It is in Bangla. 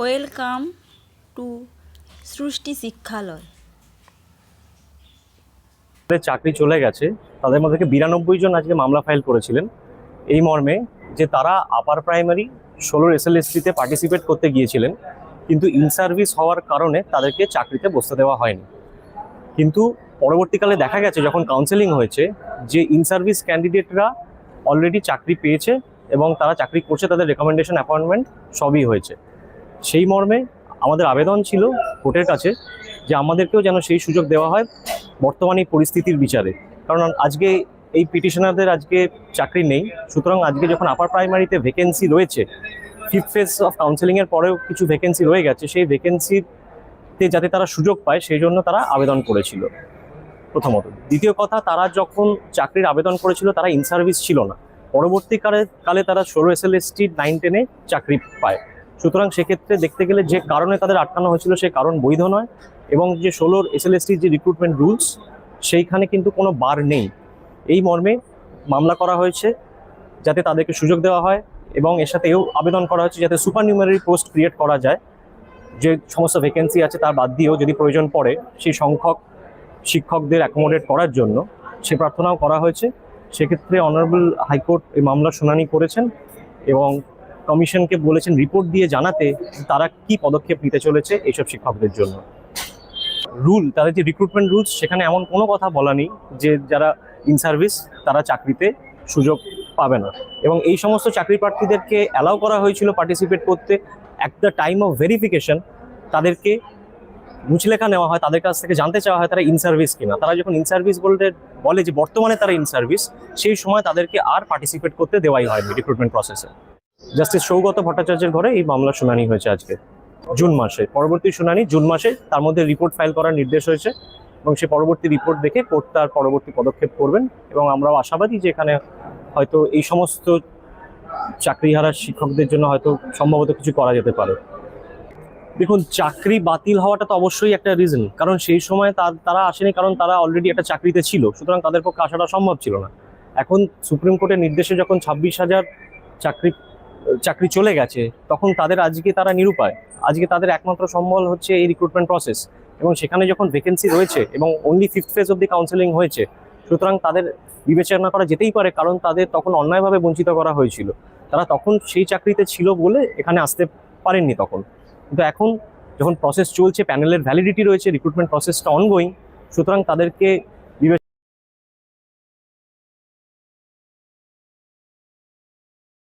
ওয়েলকাম টু সৃষ্টি শিক্ষালয়। চাকরি চলে গেছে। তাদের মধ্যে থেকে বিরানব্বই জন আজকে মামলা ফাইল করেছিলেন। এই মর্মে যে তারা আপার প্রাইমারি ষোলোর এসএলএসটিতে পার্টিসিপেট করতে গিয়েছিলেন, কিন্তু ইন সার্ভিস হওয়ার কারণে তাদেরকে চাকরিতে বসতে দেওয়া হয়নি। কিন্তু পরবর্তীকালে দেখা গেছে, যখন কাউন্সেলিং হয়েছে, যে ইন সার্ভিস ক্যান্ডিডেটরা অলরেডি চাকরি পেয়েছে এবং তারা চাকরি করছে, তাদের রেকমেন্ডেশন অ্যাপয়েন্টমেন্ট সবই হয়েছে। সেই মর্মে আমাদের আবেদন ছিল কোর্টের কাছে যে আমাদেরকেও যেন সেই সুযোগ দেওয়া হয় বর্তমানে এই পরিস্থিতির বিচারে। কারণ আজকে এই পিটিশনারদের আজকে চাকরি নেই। সুতরাং আজকে যখন আপার প্রাইমারিতে ভ্যাকেন্সি রয়েছে ফিফথ ফেজ অফ কাউন্সেলিংয়ের পরেও কিছু ভ্যাকেন্সি রয়ে গেছে, সেই ভ্যাকেন্সিতে যাতে তারা সুযোগ পায়, সেই জন্য তারা আবেদন করেছিল প্রথমত। দ্বিতীয় কথা, তারা যখন চাকরির আবেদন করেছিল, তারা ইন সার্ভিস ছিল না। পরবর্তীকালে, কালে তারা ষোলো S L S T nine টেনে চাকরি পায়। সুতরাং সেক্ষেত্রে দেখতে গেলে যে কারণে তাদের আটকানো হয়েছিল সেই কারণ বৈধ নয় এবং যে ষোলোর এস যে রিক্রুটমেন্ট রুলস সেইখানে কিন্তু কোনো বার নেই। এই মর্মে মামলা করা হয়েছে যাতে তাদেরকে সুযোগ দেওয়া হয় এবং এর সাথে এও আবেদন করা হয়েছে যাতে সুপার নিউমারি পোস্ট ক্রিয়েট করা যায়। যে সমস্ত ভ্যাকেন্সি আছে তার বাদ দিয়েও যদি প্রয়োজন পড়ে, সেই সংখ্যক শিক্ষকদের অ্যাকোমোডেট করার জন্য সে প্রার্থনাও করা হয়েছে। সেক্ষেত্রে অনারেবল হাইকোর্ট এই মামলার শুনানি করেছেন এবং কমিশনকে বলেছেন রিপোর্ট দিয়ে জানাতে তারা কি পদক্ষেপ নিতে চলেছে এইসব শিক্ষকদের জন্য। রুল, তাদের যে রিক্রুটমেন্ট রুলস সেখানে এমন কোনো কথা বলা নেই যে যারা ইন সার্ভিস তারা চাকরিতে সুযোগ পাবে না। এবং এই সমস্ত চাকরি প্রার্থীদেরকে অ্যালাউ করা হয়েছিল পার্টিসিপেট করতে। At the time of verification তাদেরকে মুচলেখা নেওয়া হয়, তাদের কাছ থেকে জানতে চাওয়া হয় তারা ইন সার্ভিস কিনা। তারা যখন ইন সার্ভিস বলতে বলে যে বর্তমানে তারা ইন সার্ভিস সেই সময় তাদেরকে আর পার্টিসিপেট করতে দেওয়াই হয়নি রিক্রুটমেন্ট প্রসেসে জাস্টিস সৌগত ভট্টাচার্যের ঘরে এই মামলার শুনানি হয়েছে আজকে, জুন মাসে। পরবর্তী শুনানি জুন মাসে, তার মধ্যে রিপোর্ট ফাইল করার নির্দেশ হয়েছে এবং সে পরবর্তী রিপোর্ট দেখে কোর্ট তার পরবর্তী পদক্ষেপ করবেন এবং আমরাও আশাবাদী যে এখানে হয়তো এই সমস্ত চাকরি চাকরিহারা শিক্ষকদের জন্য হয়তো সম্ভবত কিছু করা যেতে পারে। দেখুন, চাকরি বাতিল হওয়াটা তো অবশ্যই একটা রিজন কারণ সেই সময় তার- তারা আসেনি কারণ তারা অলরেডি একটা চাকরিতে ছিল, সুতরাং তাদের পক্ষে আসাটা সম্ভব ছিল না। এখন সুপ্রিম কোর্টের নির্দেশে যখন ছাব্বিশ হাজার চাকরি চাকরি চলে গেছে, তখন তাদের আজকে তারা নিরুপায়। আজকে তাদের একমাত্র সম্বল হচ্ছে এই রিক্রুটমেন্ট প্রসেস এবং সেখানে যখন ভ্যাকেন্সি রয়েছে এবং only fifth phase of the counselling হয়েছে, সুতরাং তাদের বিবেচনা করা যেতেই পারে, কারণ তাদের তখন অন্যায়ভাবে বঞ্চিত করা হয়েছিল। তারা তখন সেই চাকরিতে ছিল বলে এখানে আসতে পারেননি তখন। কিন্তু এখন যখন প্রসেস চলছে প্যানেলের ভ্যালিডিটি রয়েছে রিক্রুটমেন্ট প্রসেসটা অনগোয়িং সুতরাং তাদেরকে